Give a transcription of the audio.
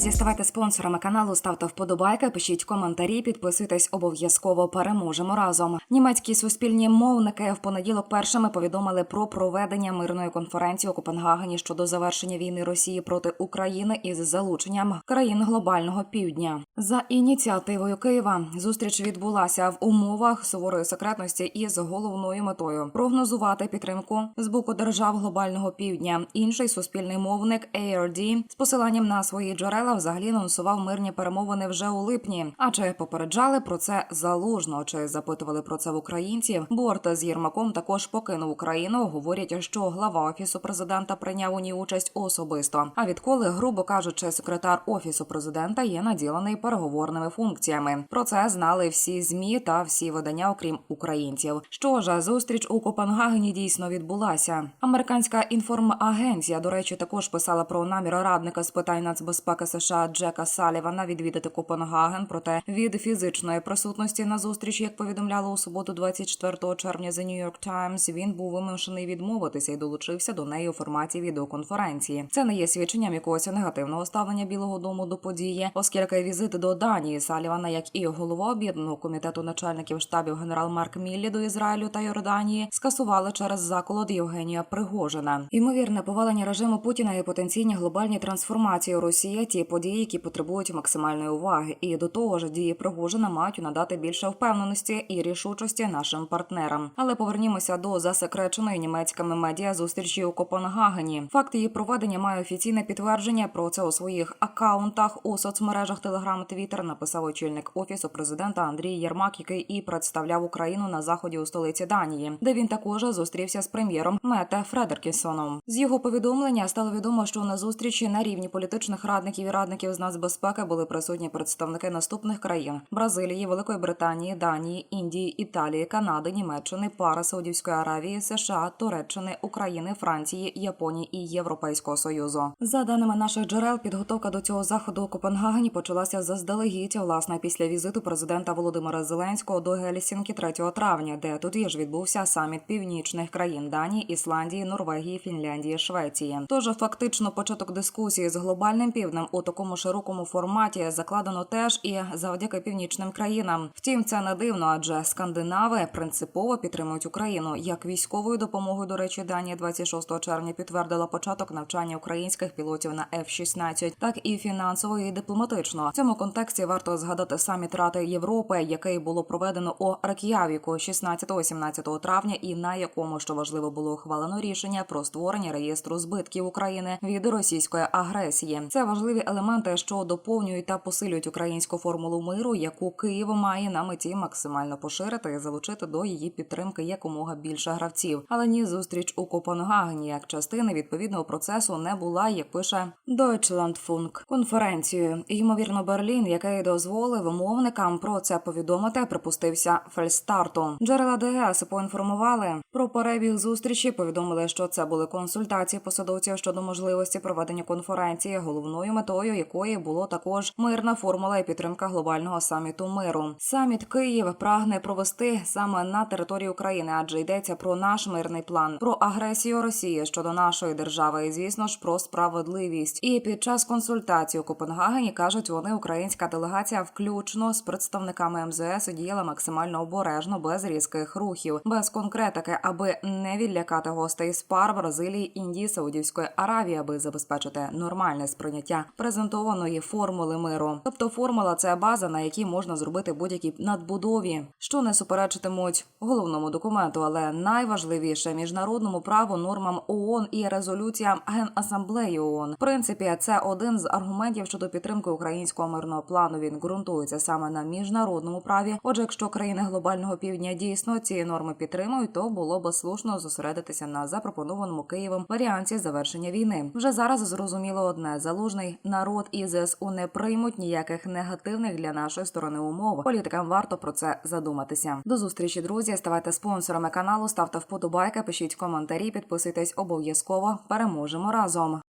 Друзі, ставайте спонсорами каналу, ставте вподобайки, пишіть коментарі, підписуйтесь обов'язково. Переможемо разом. Німецькі суспільні мовники в понеділок першими повідомили про проведення мирної конференції у Копенгагені щодо завершення війни Росії проти України із залученням країн глобального півдня. За ініціативою Києва зустріч відбулася в умовах суворої секретності із головною метою прогнозувати підтримку з боку держав глобального півдня. Інший суспільний мовник ARD з посиланням на свої джерела взагалі анонсував мирні перемовини вже у липні. А чи попереджали про це залужно? Чи запитували про це в українців? Борт з Єрмаком також покинув Україну. Говорять, що глава офісу президента прийняв у ній участь особисто. А відколи, грубо кажучи, секретар офісу президента є наділений переговорними функціями. Про це знали всі змі та всі видання, окрім українців. Що ж, зустріч у Копенгагені дійсно відбулася. Американська інформагенція, до речі, також писала про намір радника з питань нацбезпеки США Джека Салівана відвідати Копенгаген. Проте від фізичної присутності на зустрічі, як повідомляли у суботу, 24 червня The New York Times, він був вимушений відмовитися і долучився до неї у форматі відеоконференції. Це не є свідченням якогось негативного ставлення Білого Дому до події, оскільки візит до Данії Салівана, як і голова об'єднаного комітету начальників штабів генерал Марк Міллі до Ізраїлю та Йорданії скасували через заколот Євгенія Пригожина. Ймовірне повалення режиму Путіна і потенційні глобальні трансформації Росії ті події, які потребують максимальної уваги, і до того ж дії Пригожина мають надати більше впевненості і рішучості нашим партнерам. Але повернімося до засекреченої німецькими медіа зустрічі у Копенгагені. Факт її проведення має офіційне підтвердження про це у своїх акаунтах у соцмережах Telegram, Twitter написав очільник офісу президента Андрій Єрмак, який і представляв Україну на заході у столиці Данії, де він також зустрівся з прем'єром Мете Фредеркісоном. З його повідомлення стало відомо, що на зустрічі на рівні політичних радників і радників з нацбезпеки були присутні представники наступних країн: Бразилії, Великої Британії, Данії, Індії, Італії, Канади, Німеччини, Пари, Саудівської Аравії, США, Туреччини, України, Франції, Японії і Європейського союзу. За даними наших джерел, підготовка до цього заходу у Копенгагені почалася заздалегідь, власне, після візиту президента Володимира Зеленського до Гельсінкі 3 травня, де тоді ж відбувся саміт північних країн Данії, Ісландії, Норвегії, Фінляндії, Швеції. Тож фактично початок дискусії з глобальним півднем у такому широкому форматі закладено теж і завдяки північним країнам. Втім, це не дивно, адже скандинави принципово підтримують Україну як військовою допомогою. До речі, Данія 26 червня підтвердила початок навчання українських пілотів на F-16, так і фінансово і дипломатично. В цьому контексті варто згадати саміт Ради Європи, який було проведено у Рак'явіку 16-17 травня, і на якому що важливо було ухвалено рішення про створення реєстру збитків України від російської агресії. Це важливі елементи, що доповнюють та посилюють українську формулу миру, яку Київ має на меті максимально поширити і залучити до її підтримки якомога більше гравців. Але ні зустріч у Копенгагені як частини відповідного процесу не була, як пише Deutschlandfunk. конференцією. Ймовірно, Берлін, який дозволив мовникам про це повідомити, припустився фельстарту. Джерела ДГС поінформували про перебіг зустрічі. Повідомили, що це були консультації посадовців щодо можливості проведення конференції, головною метою якої було також мирна формула і підтримка глобального саміту миру. Саміт Київ прагне провести саме на території України, адже йдеться про наш мирний план, про агресію Росії щодо нашої держави, і звісно ж про справедливість. І під час консультацій у Копенгагені кажуть, вони українська делегація, включно з представниками МЗС, діяла максимально обережно, без різких рухів, без конкретики, аби не відлякати гостей з пар Бразилії, Індії, Саудівської Аравії, аби забезпечити нормальне сприйняття презентованої формули миру. Тобто формула це база, на якій можна зробити будь-які надбудові, що не суперечитимуть головному документу, але найважливіше міжнародному праву, нормам ООН і резолюціям Генасамблеї ООН. В принципі, це один з аргументів щодо підтримки українського мирного плану. Він ґрунтується саме на міжнародному праві. Отже, якщо країни глобального півдня дійсно ці норми підтримують, то було б слушно зосередитися на запропонованому Києвом варіанті завершення війни. Вже зараз зрозуміло одне: залужний народ і ЗСУ не приймуть ніяких негативних для нашої сторони умов. Політикам варто про це задуматися. До зустрічі, друзі. Ставайте спонсорами каналу, ставте вподобайки, пишіть коментарі, підписуйтесь обов'язково. Переможемо разом.